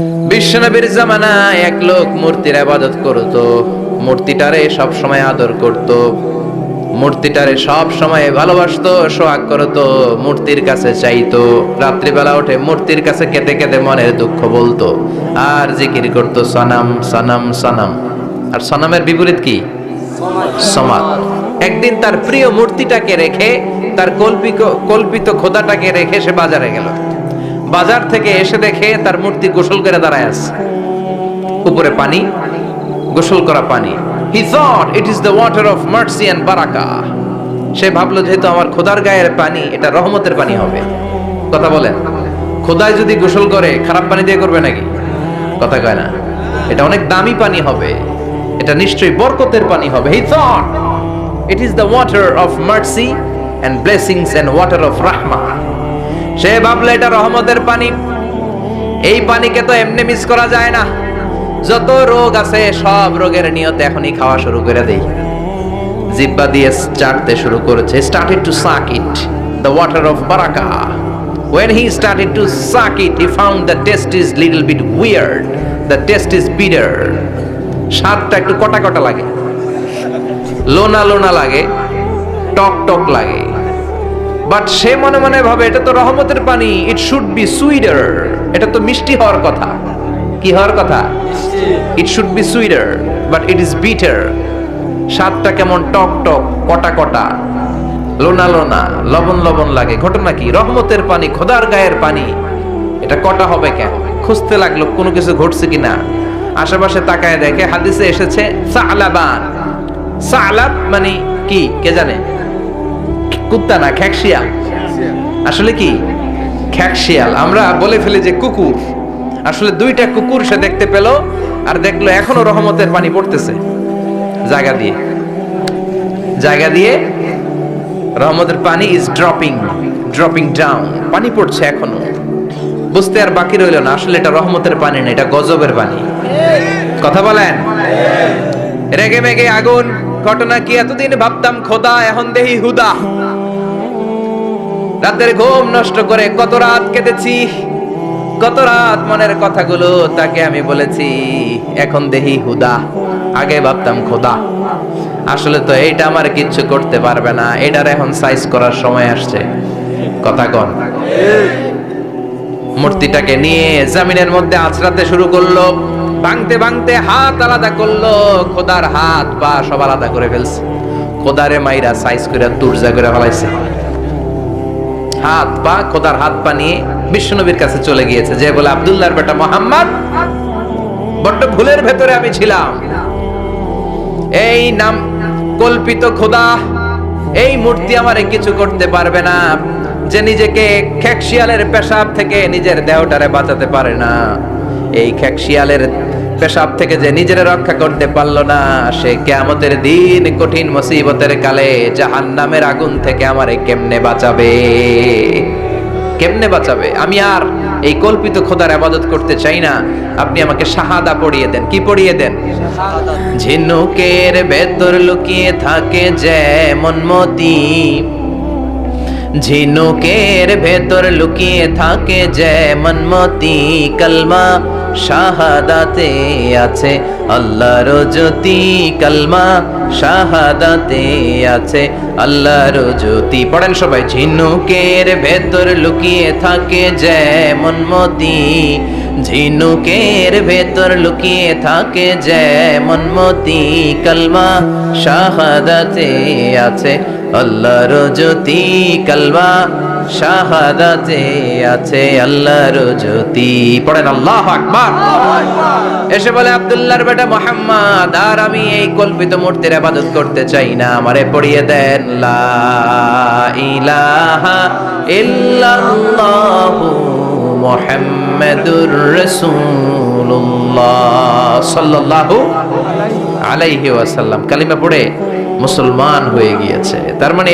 বিশ্বনবীর জামানায় এক লোক মূর্তির আবাদত করত। মূর্তিটারে সব সময় আদর করত। মূর্তিটারে সব সময় ভালোবাসতো, সোহাগ করত, মূর্তির কাছে চাইতো। রাত্রিবেলা উঠে মূর্তির কাছে কেঁদে কেঁদে মনের দুঃখ বলতো। আর জিকির করত, সনাম সনাম সনাম। আর সনামের বিপরীত কি? সমাদ। একদিন তার প্রিয় মূর্তিটাকে রেখে, তার কল্পিত কল্পিত খোদাটাকে রেখে সে বাজারে গেল। বাজার থেকে এসে দেখে তার মূর্তি গোসল করে দাঁড়ায় আছে। উপরে পানি, গোসল করা পানি। He thought it is the water of mercy and বারাকা সে ভাবলো, যেহেতু আমার খোদার গায়ের পানি, এটা রহমতের পানি হবে। কথা বলেন। খোদায় যদি গোসল করে, খারাপ পানি দিয়ে করবে নাকি? কথা কয় না। এটা অনেক দামি পানি হবে। এটা নিশ্চয়ই বরকতের পানি হবে। He thought it is the water of mercy and blessings and water of রাহমা সে ভাবলো এটা রহমতের পানি। এই পানিকে তো এমনি মিস করা যায় না। যত রোগ আছে, সব রোগের নিয়ত এখনই খাওয়া শুরু করে দেই। জিব্বা দিয়ে চাটতে শুরু করেছে। Started to suck it the water of Baraka when he started to suck it, he found the taste is little bit weird, the taste is bitter. স্বাদটা একটু কটা কটা লাগে? লোনা লোনা লাগে, টক টক লাগে। বাট সে মনে মনে ভাবে, এটা তো রহমতের পানি ইট শুড বি সুইডার এটা তো মিষ্টি হওয়ার কথা। কি হওয়ার কথা? It should be sweeter but it is bitter স্বাদটা কেমন টক টক, কটা কটা। লোনা লোনা, লবণ লবণ লাগে। ঘটনা কি? রহমতের পানি, খোদার গায়ের পানি। এটা কটা হবে কেন? খুঁজতে লাগল কোনো কিছু ঘটছে কিনা। আশেপাশে তাকায় দেখে হাদিসে এসেছে সালাবান। সালাব মানে কি? কে জানে? কুত্তা না, খ্যাকশিয়াল। আসলে কি? খ্যাকশিয়াল। আমরা বলে ফেলি যে কুকুর। আসলে দুইটা কুকুর সে দেখতে পেল আর দেখল এখনও রহমতের পানি পড়তেছে জায়গা দিয়ে। জায়গা দিয়ে রহমতের পানি ইজ ড্রপিং ড্রপিং ডাউন পানি পড়ছে এখনও। বুঝতে আর বাকি রইল না। আসলে এটা রহমতের পানি না, এটা গজবের পানি। কথা বলেন? রেগে মেগে আগুন। ঘটনা কি? এতদিন ভাবতাম, খোদা, এখন দেহি হুদা। রাতের ঘুম নষ্ট করে কত রাত কেটেছি, কত রাত মনের কথাগুলো তাকে আমি বলেছি, এখন দেহি হুদা, আগে ভাবতাম খোদা। আসলে তো এইটা আমার কিচ্ছু করতে পারবে না, এটার এখন সাইজ করার সময় আসছে। কথা কন। মূর্তিটাকে নিয়ে জামিনের মধ্যে আছড়াতে শুরু করল, ভাঙতে ভাঙতে হাত আলাদা করল, খোদার হাত পা সব আলাদা করে ফেলছে। খোদারে মাইরা সাইজ করে তুরজা করে ফেলাইছে। হাত পা, খোদার হাত পা নিয়ে বিশ্বনবীর কাছে চলে গিয়েছে। যে বলে, আব্দুল্লাহর বেটা মোহাম্মদ, বড্ড ভুলের ভেতরে আমি ছিলাম। এই নাম কল্পিত খোদা, এই মূর্তি আমারে কিছু করতে পারবে না। যে নিজেকে খ্যাকশিয়ালের পেশাব থেকে নিজের দেহটারে বাঁচাতে পারে না। এই খ্যাকশিয়ালের পেশাব থেকে যে নিজের রক্ষা করতে পারল না, সে কেয়ামতের দিন কঠিন মুসিবতের কালে জাহান্নামের আগুন থেকে আমারে কেমনে বাঁচাবে? কেমনে বাঁচাবে? আমি আর এই কল্পিত খোদার আবাদত করতে চাই না। আপনি আমাকে শাহাদা পড়িয়ে দেন। কি পড়িয়ে দেন? ঝিনুকের ভেতর লুকিয়ে থাকে যেমন মতি। ঝিনুকের ভেতর লুকিয়ে থাকে যেমন মতি কলমা, শাহাদাতে আছে আল্লাহর জ্যোতি কলমা, শাহাদাতে আছে আল্লাহর জ্যোতি। পড়েন সবাই, ঝিনুকের ভেতর লুকিয়ে থাকে যেমন মতি ঝিনুকের ভেতর লুকিয়ে থাকে যেমন মতি কলমা, শাহাদাতে আছে আল্লাহর জ্যোতি কলমা শাহাদাতে আছে, আল্লাহর জ্যোতি। পড়েন আল্লাহ আকবার। এসে বলে, আব্দুল্লাহর বেটা মোহাম্মদ, আর আমি এই কল্পিত মূর্তির আবাদত করতে চাই না। আমারে পড়িয়ে দেন, লা ইলাহা ইল্লাল্লাহু মুহাম্মাদুর রাসূলুল্লাহ সাল্লাল্লাহু আলাইহি ওয়াসাল্লাম। কালিমা পড়ে মুসলমান হয়ে গিয়েছে তার মানে